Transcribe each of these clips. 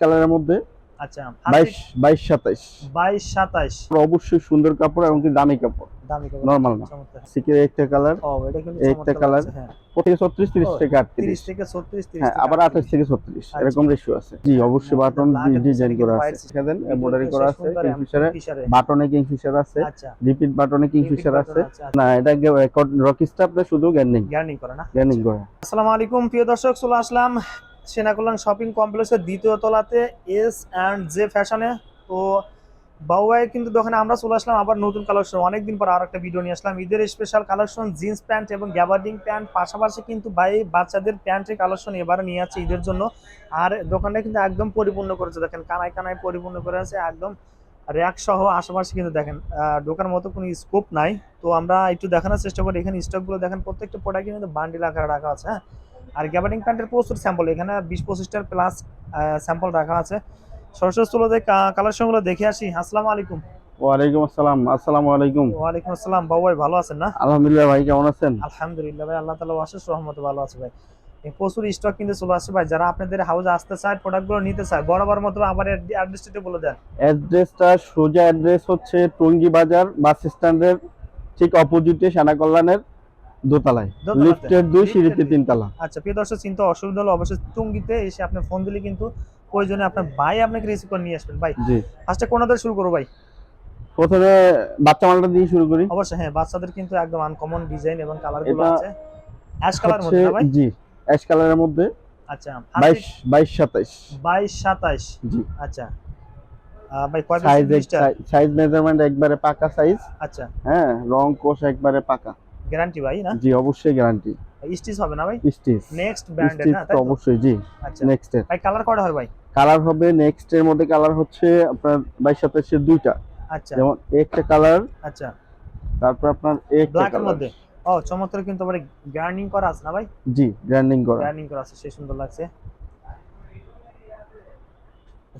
কালারের মধ্যে আচ্ছা অবশ্যই সুন্দর কাপড় এবং কি দামি কাপড়। দামি কাপড়। নর্মাল না। সিকের একটা কালার ও এটা কিন্তু একটা চমৎকার colour। লাগছে, প্রত্যেকে ছত্রিশ থেকে 30 থেকে 36 30 হ্যাঁ আবার আঠাশ থেকে ছত্রিশ আচ্ছা। এরকম রেশিও আছে। জি অবশ্যই বাটন ডিজাইন করা আছে। এমব্রয়ডারি করা আছে কিংফিশারে কিংফিশারে। বাটনে কিংফিশার আছে। আচ্ছা। রিপিট বাটনে কিংফিশার আছে। না এটা রকি স্টাফে শুধু গ্যান্ডিং গ্যারান্টি করে না। গ্যান্ডিং করে। আসসালামু আলাইকুম প্রিয় দর্শক চলে আসলাম সেনাকল্যাণ শপিং কমপ্লেক্সের দ্বিতীয় তলাতে এস অ্যান্ড জে ফ্যাশনে তো ভাইয়ের কিন্তু দোকানে আমরা চলে আসলাম আবার নতুন কালেকশন অনেকদিন পর আর একটা ভিডিও নিয়ে আসলাম। ঈদের স্পেশাল কালেকশন জিন্স প্যান্ট এবং গ্যাবার্ডিং প্যান্ট পাশাপাশি কিন্তু ভাই বাচ্চাদের প্যান্টের কালেকশন এবারে নিয়ে আছে ঈদের জন্য। আর দোকানটা কিন্তু একদম পরিপূর্ণ করেছে। দেখেন কানায় কানায় পরিপূর্ণ করে আছে। একদম র্যাক সহ আশেপাশে কিন্তু দেখেন ঢোকার মতো কোনো স্কোপ নাই। তো আমরা একটু দেখানোর চেষ্টা করি। এখানে স্টকগুলো দেখেন, প্রত্যেকটা প্রোডাক্ট কিন্তু বান্ডিল আকারে রাখা আছে হ্যাঁ? আর গ্যাবার্ডিং প্যান্টের প্রচুর স্যাম্পল এখানে বিশ পঁচিশটার প্লাস স্যাম্পল রাখা আছে। দেখে আসি। আসসালামু আলাইকুম। ওয়ালাইকুম আসসালাম আসসালামু আলাইকুম। ওয়ালাইকুম আসসালাম। বাবু ভাই ভালো আছেন না? আলহামদুলিল্লাহ ভাই কেমন আছেন? আলহামদুলিল্লাহ ভাই আল্লাহ তালা অশেষ রহমতে ভালো আছে ভাই। প্রচুর স্টক কিন্তু চলে আসছে ভাই। যারা আপনাদের হাউসে আসতে চায় প্রোডাক্টগুলো নিতে চায় বরাবর মতো আবার অ্যাড্রেসটা বলে দেন। অ্যাড্রেসটা সোজা অ্যাড্রেস হচ্ছে টঙ্গী বাজার বাস স্ট্যান্ডের ঠিক অপোজিটে সেনা কল্যাণের। দোতলায়। লিফটের দুই সিঁড়িতে। তিনতলা। আচ্ছা প্রিয় দর্শক চিন্তা অসুবিধা হলে অবশ্যই টুঙ্গিতে এসে আপনি ফোন দিলে কিন্তু প্রয়োজনে আপনার ভাই আপনাকে রিসিভ করে নিয়ে আসবেন। ভাই জি। ফার্স্টে কোনাদের শুরু করব ভাই? প্রথমে বাচ্চা মালটা দিয়ে শুরু করি। অবশ্যই হ্যাঁ বাচ্চাদের কিন্তু একদম আনকমন ডিজাইন এবং কালারগুলো আছে। অ্যাশ কালার মধ্যে ভাই? জি অ্যাশ কালারের মধ্যে। আচ্ছা বাইশ বাইশ সাতাইশ। বাইশ সাতাইশ। জি। আচ্ছা। ভাই কয় সাইজ সাইজ মেজারমেন্ট একবারে পাকা সাইজ আচ্ছা। হ্যাঁ রং কোষ একবারে পাকা। গ্যারান্টি ভাই না? জি অবশ্যই গ্যারান্টি স্টিচ হবে না ভাই? স্টিচ নেক্সট ব্র্যান্ডের না? তাই? অবশ্যই জি আচ্ছা। নেক্সট এর। ভাই কালার কয়টা হয় ভাই? কালার হবে নেক্সট এর মধ্যে কালার হচ্ছে আপনার বাইশ সাতাইশের দুইটা। আচ্ছা। যেমন একটা কালার আচ্ছা। তারপর আপনার একটা ব্ল্যাক এর মধ্যে? ও চমৎকার কিন্তু আবার গার্নিং করা আছে না ভাই? জি গার্নিং করা। গার্নিং করা আছে সেই সুন্দর লাগছে।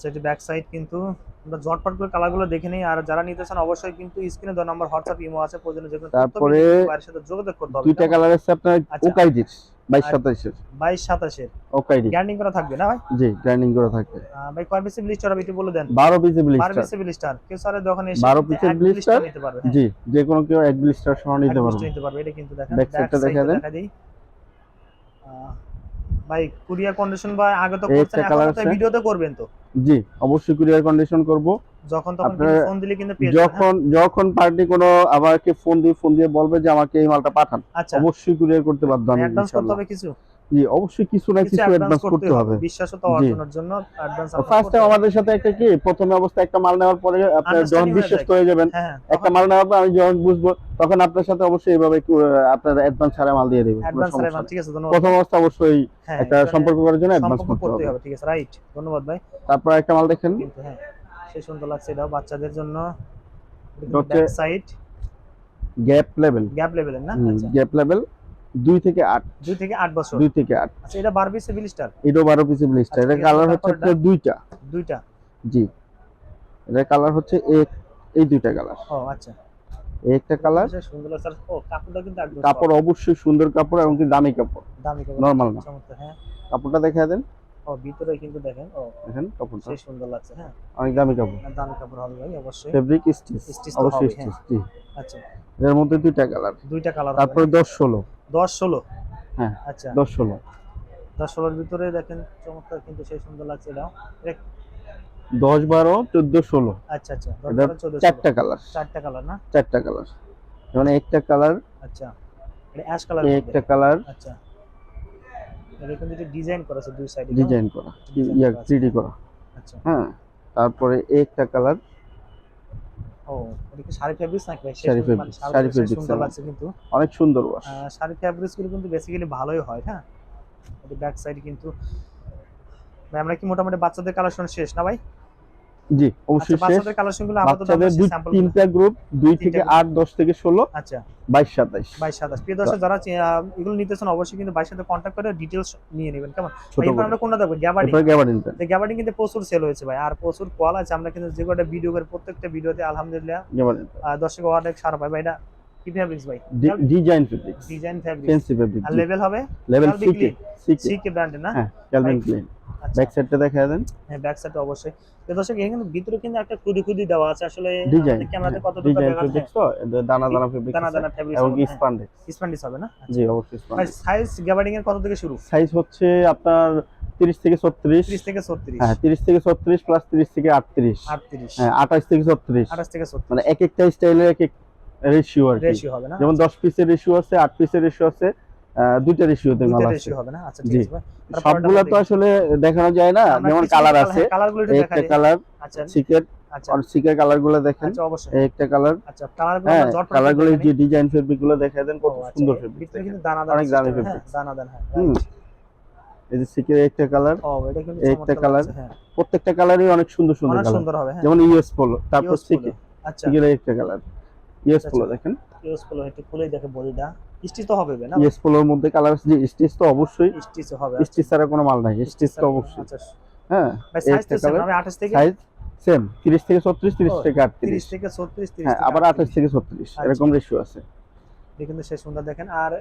আচ্ছা এটা ব্যাক সাইড কিন্তু আমরা ঝটপট করে কালারগুলো দেখে নিই। আর যারা নিতে চান অবশ্যই কিন্তু স্ক্রিনে দেওয়া নাম্বার হোয়াটসঅ্যাপ ইমো আছে প্রয়োজনে যে কোনো তারপরে বাইরের সাথে যোগাযোগ করতে হবে দুইটা কালার আছে আপনার আচ্ছা। ওকাইডির বাইশ আর- সাতাইশের বাইশ সাতাশের। ওকাইডি গার্নিং করা থাকবে না ভাই? জি গ্র্যান্ডিং করা থাকবে। ভাই কয় পিসের ব্লিস্টার একটু বলে দেন। বারো পিসে বারো ব্লিস্টার পিসের ব্লিস্টার কেউ স্যারের দোকানে এসে 12 কিন্তু পিসের এক নিতে পারবে হ্যাঁ। জি যে কোনো কেউ এক ব্লিস্টার সহ নিতে পারবে। নিতে পারবে এটা কিন্তু দেখেন ব্যাক দেখা দেন। ভাই কুরিয়ার কন্ডিশন বা আগে তো করছেন এখন তো ভিডিওতে করবেন তো। জি অবশ্যই কুরিয়ার কন্ডিশন করব। যখন তখন ফোন দিলে কিন্তু পেয়ে হ্যাঁ? যখন যখন পার্টি কোনো আমাকে ফোন দিয়ে ফোন দিয়ে বলবে যে আমাকে এই মালটা পাঠান আচ্ছা। অবশ্যই কুরিয়ার করতে বাধ্য আমি অ্যাডভান্স করতে হবে কিছু? জি অবশ্যই কিছু না কিছু অ্যাডভান্স করতে হবে বিশ্বাসতা অর্জনের জন্য অ্যাডভান্স ফার্স্ট টাইম আমাদের সাথে একটা কি প্রথমে অবস্থায় একটা মাল নেওয়ার পরে যখন হয়ে বিশ্বাস। করে যাবেন হ্যাঁ হ্যাঁ। একটা মাল নেওয়ার পর আমি যখন বুঝব তখন আপনার সাথে অবশ্যই এইভাবে আপনার অ্যাডভান্স ছাড়া মাল দিয়ে দেবে অ্যাডভান্স ঠিক আছে ধন্যবাদ। প্রথম অবস্থা অবশ্যই হ্যাঁ একটা সম্পর্ক করার জন্য অ্যাডভান্স করতে হবে। ঠিক আছে রাইট ধন্যবাদ ভাই। তারপর একটা মাল দেখেন। হ্যাঁ সেই সুন্দর লাগছে এটাও বাচ্চাদের জন্য। Back side gap level gap level না? আচ্ছা। গ্যাপ লেভেল দুই থেকে আট। দুই থেকে আট বছর। দুই থেকে আট। আচ্ছা এটা বারবি সিভিল স্টার এটাও বারো পিসি ব্লিস্টার। আচ্ছা, এটা কালার হচ্ছে আপনার দুইটা। দুইটা? জি। এটা কালার হচ্ছে এক এই দুইটা কালার। ও আচ্ছা। একটা কালার। সুন্দর স্যার। ও কাপড়টা কিন্তু কাপড় অবশ্যই সুন্দর কাপড় এবং কি দামি কাপড়। দামি কাপড়। নরমাল না। হ্যাঁ। কাপড়টা দেখা দেন। ও ভিতরে কিন্তু দেখেন ও দেখেন কাপড়টা। সেই সুন্দর লাগছে হ্যাঁ? অনেক দামি কাপড়। না, দামি কাপড় হবে ভাই অবশ্যই। ফেব্রিক স্টিচ অবশ্যই হ্যাঁ। স্টিচ জি। আচ্ছা। এর মধ্যে দুইটা কালার দুইটা কালার তারপরে দশ ষোলো। দশ ষোলো? হ্যাঁ। আচ্ছা। দশ ষোলো। দশ ষোলোর ভিতরে দেখেন চমৎকার কিন্তু সেই সুন্দর লাগছে এটা- দশ বারো চোদ্দ ষোলো। আচ্ছা আচ্ছা। চারটা কালার চারটা কালার না? চারটা কালার যেমন একটা কালার আচ্ছা। এটা অ্যাশ কালার একটা কালার আচ্ছা। এটা যেটা ডিজাইন করা আছে দুই সাইডে ডিজাইন করা। ইয়া 3D করা। আচ্ছা। হ্যাঁ তারপরে একটা কালার ও এটা কি শাড়ি ফেব্রিক্স নাকি ভাই? শাড়ি সেই মানে শাড়ি শাড়ি সুন্দর লাগছে কিন্তু। অনেক সুন্দর ওয়াশ আহ, শাড়ি ফেব্রিক্সগুলো কিন্তু বেসিক্যালি ভালোই হয় হ্যাঁ? এটা ব্যাক সাইড কিন্তু ভাই আমরা কি মোটামুটি বাচ্চাদের কালেকশন শেষ না ভাই? জি আচ্ছা অবশ্যই বাচ্চাদের দুই তিনটা গ্রুপ থেকে group। আট দশ থেকে ষোলো আচ্ছা। বাইশ সাতাইশ। বাইশ সাতাশ প্রিয় দর্শক যারা এগুলো নিতে চান অবশ্যই কিন্তু বাইশ সাথে কন্ট্যাক্ট করে ডিটেলস নিয়ে নেবেন। কেমন? এরপর আমরা কোনটা দেখব? এরপরে গ্যাবার্ডিন কিন্তু প্রচুর সেল হয়েছে ভাই আর প্রচুর কল আছে। আমরা কিন্তু যে কটা ভিডিও করে প্রত্যেকটা ভিডিওতে আলহামদুলিল্লাহ গ্যাবার্ডিন দর্শক অনেক সারা পাই ভাই এটা কি ফেব্রিক্স ভাই? Design design fabrics fancy fabric আর লেভেল হবে? লেভেল সিকে সিকে ব্র্যান্ডের না? হ্যাঁ ক্যালভিন. ক্লিন ব্যাক সাইডটা দেখা দেন। হ্যাঁ ব্যাক সাইড অবশ্যই। তো দর্শক এখানে কিন্তু ভিতরে কিন্তু একটা খুদি খুদি দেওয়া আছে। আসলে ক্যামেরাতে কত ডিজাইন দেখা ফেব্রিক্স তো দানা দানা ফেব্রিক দানা দানা ফেব্রিক এবং কি স্পান্ডেক্স হবে না? জি অবশ্যই ভাই স্পান্ডেক্স সাইজ গ্যাবার্ডিং এর কত থেকে শুরু? সাইজ হচ্ছে আপনার 30 থেকে 36 30 থেকে 36 হ্যাঁ 30 থেকে 36 প্লাস 30 থেকে 38 38 হ্যাঁ 28 থেকে 36 28 থেকে 36 মানে এক একটা স্টাইলের এক এক রেশিও আর কি। রেশিও হবে না? যেমন 10 পিসের রেশিও আছে 8 পিসের রেশিও আছে দুইটা রেশিওতে মাল আছে হবে না? আচ্ছা ঠিক আছে সবগুলা তো আসলে দেখানো যায় না যেমন কালার আছে একটু কালার আচ্ছা। আচ্ছা। আর সিকের কালারগুলো দেখেন আচ্ছা অবশ্যই। একটা কালার আচ্ছা কালারগুলো হ্যাঁ জট কালারগুলো যে ডিজাইন ফেব্রিকগুলো দেখা দেন কত সুন্দর ফেব্রিক কিন্তু দানা দানা অনেক দামি system, হ্যাঁ দানা দানা হ্যাঁ এই যে সিকের একটা কালার ও এটা কিন্তু একটা লাগছে, হ্যাঁ। প্রত্যেকটা কালারই অনেক সুন্দর সুন্দর কালার সুন্দর হবে যেমন ইউএস পোলো তারপর সিকে আচ্ছা। সিকের একটা কালার আচ্ছা, পোলো আচ্ছা। দেখেন। ইউজ পলো একটু খুলেই দেখে বডিটা। স্টিচ তো হবে না? ইউএস পোলোর মধ্যে কালার আছে। যে স্টিচ তো অবশ্যই। স্টিচ হবে স্টিচ ছাড়া কোনো মাল নাই। স্টিচ তো অবশ্যই। আচ্ছা। হ্যাঁ সাইজ তো সেম colour, 28 থেকে? সাইজ সেম 30 থেকে 36 30 ও, থেকে 30 থেকে 36 30 হ্যাঁ আবার 28 থেকে 36 আচ্ছা। এরকম রেশিও আছে। কিন্তু সে সুন্দর দেখেন। আর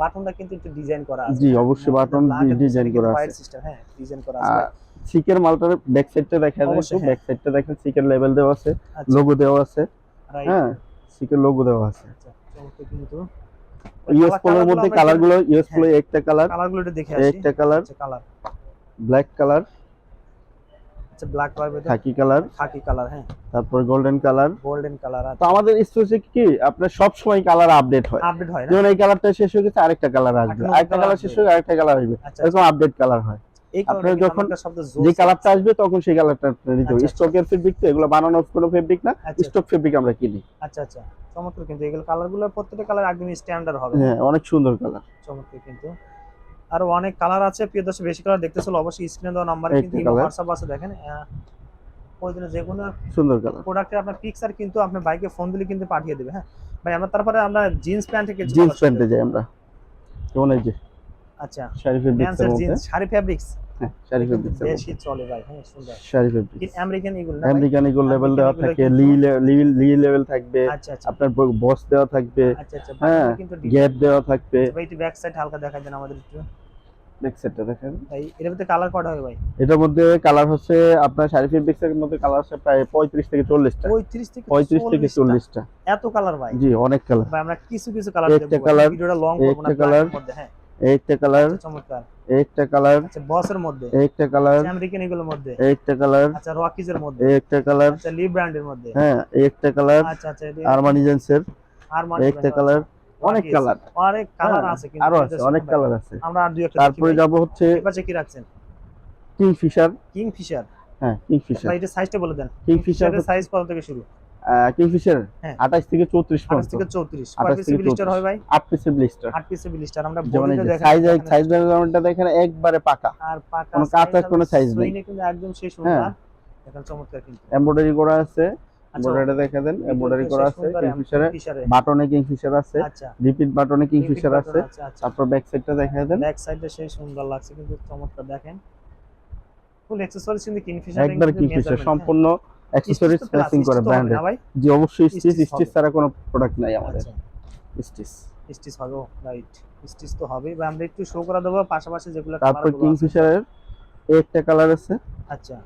বাটনটা কিন্তু একটু ডিজাইন করা আছে। জি, অবশ্যই করা আছে। সিস্টেম হ্যাঁ ডিজাইন করা আছে। সিকের মালটার ব্যাক সাইডটা দেখা যায়। হ্যাঁ। ব্যাক সাইডটা দেখেন সিকের লেভেল দেওয়া আছে আচ্ছা। লোগো দেওয়া আছে। হ্যাঁ সিকের লোগো দেওয়া আছে। আচ্ছা ইউএস পোলোর মধ্যে কালারগুলো ইউএস হ্যাঁ। পোলো একটা কালার কালারগুলো একটু দেখে আসি। একটা কালার আচ্ছা কালার ব্ল্যাক কালার আচ্ছা ব্ল্যাক কালার খাকি কালার খাকি কালার হ্যাঁ। তারপর গোল্ডেন কালার গোল্ডেন কালার তো আমাদের স্পেসিফিক কি? আপনার সব সময় কালার আপডেট হয়। আপডেট হয় যেমন এই কালারটা শেষ হয়ে গেছে আরেকটা কালার আসবে। আরেকটা কালার শেষ হয়ে আরেকটা কালার আসবে। আচ্ছা। এরকম আপডেট কালার হয়। আপনার যখন যখন যে কালারটা আসবে তখন সেই কালারটা নিতে হবে। আচ্ছা, স্টকের ফেব্রিক তো এগুলো বানানো কোনো ফেব্রিক না। আচ্ছা স্টক ফেব্রিক আমরা কিনি। আচ্ছা আচ্ছা। চমৎকার কিন্তু এগুলো কালারগুলো প্রত্যেকটা কালার একদম স্ট্যান্ডার্ড হবে। হ্যাঁ অনেক সুন্দর কালার চমৎকার কিন্তু। আরও অনেক কালার আছে। প্রিয় দর্শক বেশি কালার দেখতে চলো অবশ্যই স্ক্রিনে দেওয়া নাম্বার কিন্তু হোয়াটসঅ্যাপ আছে দেখেন। আহ, ওই দিনে যে কোনো সুন্দর কালার প্রোডাক্টের আপনার পিকচার কিন্তু আপনার বাইকে ফোন দিলে কিন্তু পাঠিয়ে দেবে হ্যাঁ। ভাই আমরা তারপরে আমরা জিন্স প্যান্টে জিন্স প্যান্টে যাই আমরা। যেমন এই যে। আচ্ছা শাড়ি ফেব্রিক্স এর ম্যান্সের মধ্যে? Jeans sari fabrics sari fabrics বেশি চলে ভাই হ্যাঁ সুন্দর। শাড়ি ফেব্রিক্স আমেরিকান এগুলো না আমেরিকান ইগল লেভেল দেওয়া থাকে লি লি লি লেভেল থাকবে আচ্ছা আচ্ছা। আপনার বস দেওয়া থাকবে আচ্ছা আচ্ছা হ্যাঁ, বাকিটা কিন্তু design। গ্যাপ দেওয়া থাকবে। ভাই একটু ব্যাক সাইড হালকা দেখা দেন আমাদের একটু। ব্যাক সাইডটা দেখেন। ভাই এর ভিতরে কালার কটা হবে ভাই? এটার মধ্যে কালার হচ্ছে আপনার শাড়ি ফেব্রিক্স এর মধ্যে কালার আছে প্রায় পঁয়ত্রিশ থেকে চল্লিশটা। 35 থেকে পঁয়ত্রিশ থেকে 40 চল্লিশটা। এত কালার ভাই? জি অনেক কালার ভাই আমরা কিছু কিছু কালার একটা দেখব ভিডিওটা লং করব না মধ্যে হ্যাঁ। একটা কালার আচ্ছা, চমৎকার। একটা কালার আচ্ছা বসের মধ্যে। একটা কালার আমেরিকান এগুলোর মধ্যে। একটা কালার আচ্ছা রকিজের মধ্যে। একটা কালার আচ্ছা লি ব্র্যান্ডের মধ্যে। হ্যাঁ একটা কালার আচ্ছা আচ্ছা আরমানি জেন্সের আর একটা কালার অনেক কালার। অনেক কালার হ্যাঁ, আছে কিন্তু আরও আছে অনেক কালার আছে। আমরা আর দুই একটা তারপরে যাব হচ্ছে পাশে কি রাখছেন? কিং ফিশার কিং ফিশার হ্যাঁ কিং ফিশার এটা সাইজটা বলে দেন। কিং ফিশারের সাইজ কত থেকে শুরু? কিং ফিশার হ্যাঁ। আঠাশ থেকে চৌত্রিশ 28 থেকে 34 28 কয় পিস ব্লিস্টার হয় ভাই? আট পিসের ব্লিস্টার 8 পিসের ব্লিস্টার আমরা বডিতে দেখেন সাইজ সাইজ মেজারমেন্টটা দেখেন একবারে পাকা। আর পাকা কোনো কাঁচা কোনো size নেই। কিন্তু একদম শেষ হ্যাঁ। সুন্দর এখন চমৎকার কিন্তু। এমব্রয়ডারি করা আছে। আচ্ছা। এমব্রয়ডারি দেখা দেন। এমব্রয়ডারি করা আছে। কিং ফিশারে ফিশারে বাটনে কিং ফিশার আছে। আচ্ছা। রিপিট বাটনে কিং ফিশার আছে। আচ্ছা আচ্ছা। তারপর ব্যাক সাইডটা দেখা দেন। ব্যাক সাইডটা সেই সুন্দর লাগছে কিন্তু চমৎকার। দেখেন। ফুল অ্যাকসেসরিজ কিন্তু কিংফিশার একবার কিং ফিশার সম্পূর্ণ অ্যাকসেসরিজ ম্যাচিং করে ব্র্যান্ডেড ভাই। জি অবশ্যই স্টিচ স্টিচ ছাড়া কোনো প্রোডাক্ট নাই আমাদের। আচ্ছা স্টিচ স্টিচ হবে রাইট স্টিচ তো হবে বা আমরা একটু শো করে দেবো পাশাপাশি যেগুলো তারপর colour গুলো কিং ফিশারের একটা কালার আছে। আচ্ছা।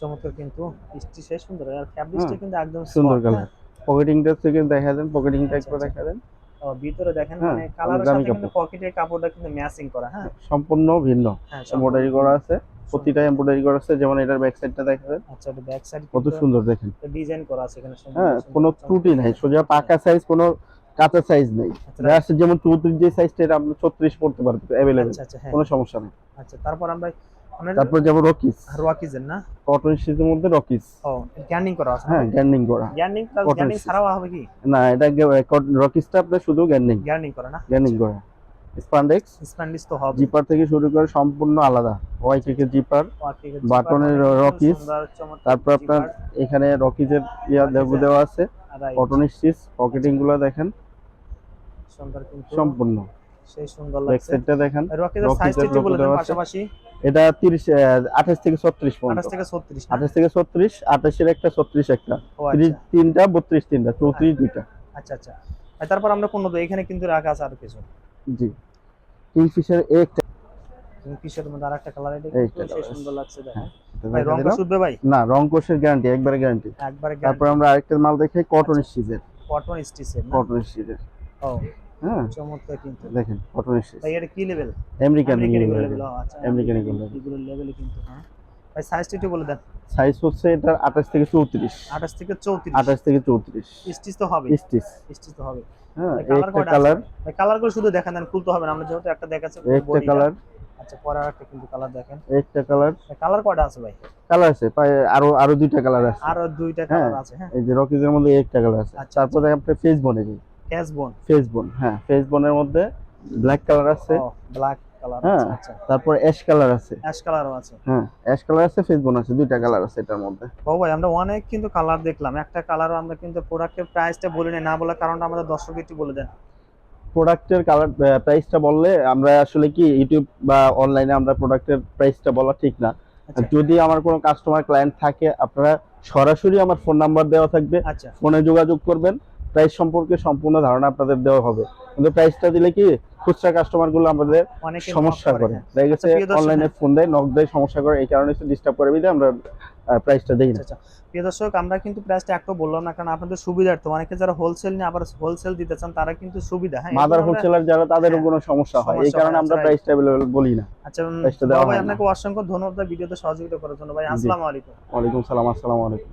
চমৎকার কিন্তু। স্টিচ সুন্দর আর ফ্যাব্রিকটা কিন্তু একদম সুন্দর কালার। পকেটিংটা থেকে দেখা দেন পকেটিংটা আচ্ছা, একবার আচ্ছা। দেখা দেন। ভিতরে দেখেন হ্যাঁ, মানে কালারের সাথে কিন্তু পকেটের কাপড়টা কিন্তু ম্যাচিং করা হ্যাঁ। সম্পূর্ণ ভিন্ন। হ্যাঁ এমব্রয়ডারি করা আছে। প্রতিটা এমব্রয়ডারি করা আছে যেমন এটার ব্যাক সাইডটা দেখা আচ্ছা এটা ব্যাক সাইড কত সুন্দর দেখেন। ডিজাইন করা আছে এখানে হ্যাঁ কোনো ত্রুটি নাই সোজা পাকা সাইজ কোনো কাঁচা সাইজ নেই। আচ্ছা, আছে যেমন চৌত্রিশ যে সাইজটা এটা আপনি ছত্রিশ পড়তে পারবেন অ্যাভেলেবেল আচ্ছা আচ্ছা হ্যাঁ। কোনো সমস্যা নেই। আচ্ছা তারপর আমরা তারপর যাব রকিস রকিজের না? কটন স্টিচের মধ্যে রকিস ও গ্যান্ডিং করা আছে হ্যাঁ গ্যান্ডিং করা। গ্যান্ডিং গ্যান্ডিং ছাড়াও হবে কি? না এটা রকিসটা আপনার শুধু গ্যান্ডিং গ্যান্ডিং করা না? গ্যান্ডিং করা। স্পান্ডেক্স তো হবে। জিপার থেকে শুরু করে সম্পূর্ণ আলাদা। জিপার বাটনের রকিজ, তারপর আপনার এখানে রকিজের ইয়া দেবু দেওয়া আছে কটন স্টিচ পকেটিংগুলো দেখেন। সম্পূর্ণ। সেই সুন্দর লাগছে। দেখেন রকিজের Rockets সাইজটা একটু বলে দেন পাশাপাশি। এটা তিরিশ আঠাশ থেকে ছত্রিশ 28 থেকে 36 না? আঠাশ থেকে ছত্রিশ আঠাশের একটা ছত্রিশ একটা। ও তিরিশ আচ্ছা তিনটা বত্রিশ তিনটা চৌত্রিশ দুইটা। আচ্ছা আচ্ছা। তারপর আমরা কোন এখানে কিন্তু রাখা আছে আর কিছু। জি। কিংফিশার একটা কিং ফিশের মধ্যে আরেকটা কালার এটা colour। সুন্দর লাগছে দেখেন ভাই রং। উঠবে ভাই? না রং কোষের গ্যারান্টি একবারে গ্যারান্টি একবারে তারপর আমরা আরেকটা মাল দেখাই কটন স্টিচের কটন স্টিচের কটন স্টিচের ও হ্যাঁ। চমৎকার কিন্তু। দেখেন কটন স্টিচ ভাই এটা কি লেভেল আমেরিকান লেভেল আচ্ছা। আমেরিকান। এগুলো লেভেলে কিন্তু হ্যাঁ। ভাই সাইজটা একটু বলে দেন। সাইজ হচ্ছে এটার আঠাশ থেকে চৌত্রিশ। 28 থেকে 34 আঠাশ থেকে চৌত্রিশ। স্টিচ তো হবে। স্টিচ। স্টিচ তো হবে। হ্যাঁ একটা কালার ভাই কালারগুলো শুধু দেখেন দেন খুলতে হবে না আমরা যেহেতু একটা দেখাচ্ছি একটা কালার আচ্ছা পরে আরেকটা কিন্তু কালার দেখেন। একটা কালার কালার কয়টা আছে ভাই? কালার আছে আরও আরও দুইটা কালার আছে। আরও দুইটা হ্যাঁ। কালার আছে হ্যাঁ। এই যে রকিজের মধ্যে একটা কালার আছে। আচ্ছা, তারপরে আপনার ফেস বনে ক্যাশ বোন ফেস বোন হ্যাঁ ফেস বোনের মধ্যে ব্ল্যাক কালার আছে। ব্ল্যাক কালার হ্যাঁ। আচ্ছা। তারপর অ্যাশ কালার আছে। অ্যাশ কালারও আছে। হ্যাঁ অ্যাশ কালার আছে ফেস বোন আছে দুইটা কালার আছে এটার মধ্যে। ও ভাই আমরা অনেক কিন্তু কালার দেখলাম। একটা কালারও আমরা কিন্তু প্রোডাক্টের প্রাইসটা বলি না বলার কারণটা আমাদের দর্শক একটু বলে দেন। প্রোডাক্টের কালার প্রাইসটা বললে আমরা আসলে কি ইউটিউব বা অনলাইনে আমরা প্রোডাক্টের প্রাইসটা বলা ঠিক না। আচ্ছা। যদি আমার কোনো কাস্টমার ক্লায়েন্ট থাকে আপনারা সরাসরি আমার ফোন নাম্বার দেওয়া থাকবে। আচ্ছা। ফোনে যোগাযোগ করবেন। প্রাইস সম্পর্কে সম্পূর্ণ ধারণা আপনাদের দেওয়া হবে। কিন্তু প্রাইসটা দিলে কি খুচরা কাস্টমারগুলো আমাদের সমস্যা করে। হ্যাঁ। দেখা গেছে আচ্ছা, অনলাইনে ফোন দেয় নক দেয় সমস্যা করে এই কারণে একটু ডিস্টার্ব করে বিধে আমরা প্রাইসটা দিই না। আচ্ছা আচ্ছা। প্রিয় দর্শক আমরা কিন্তু প্রাইসটা একটু বললাম না কারণ আপনাদের সুবিধার্থে অনেকে যারা হোলসেল নিয়ে আবার হোলসেল দিতে চান তারা কিন্তু সুবিধা হ্যাঁ মাদার হোলসেলার যারা তাদেরও হ্যাঁ, কোনো সমস্যা হয়। এই কারণে আমরা আচ্ছা, প্রাইসটা অ্যাভেলেবল বলি না। আচ্ছা ভাই আপনাকে অসংখ্য ধন্যবাদ ভিডিওতে সহযোগিতা করার জন্য। ভাই। আসসালামু আলাইকুম। ওয়ালাইকুম সালাম আসসালামু আলাইকুম।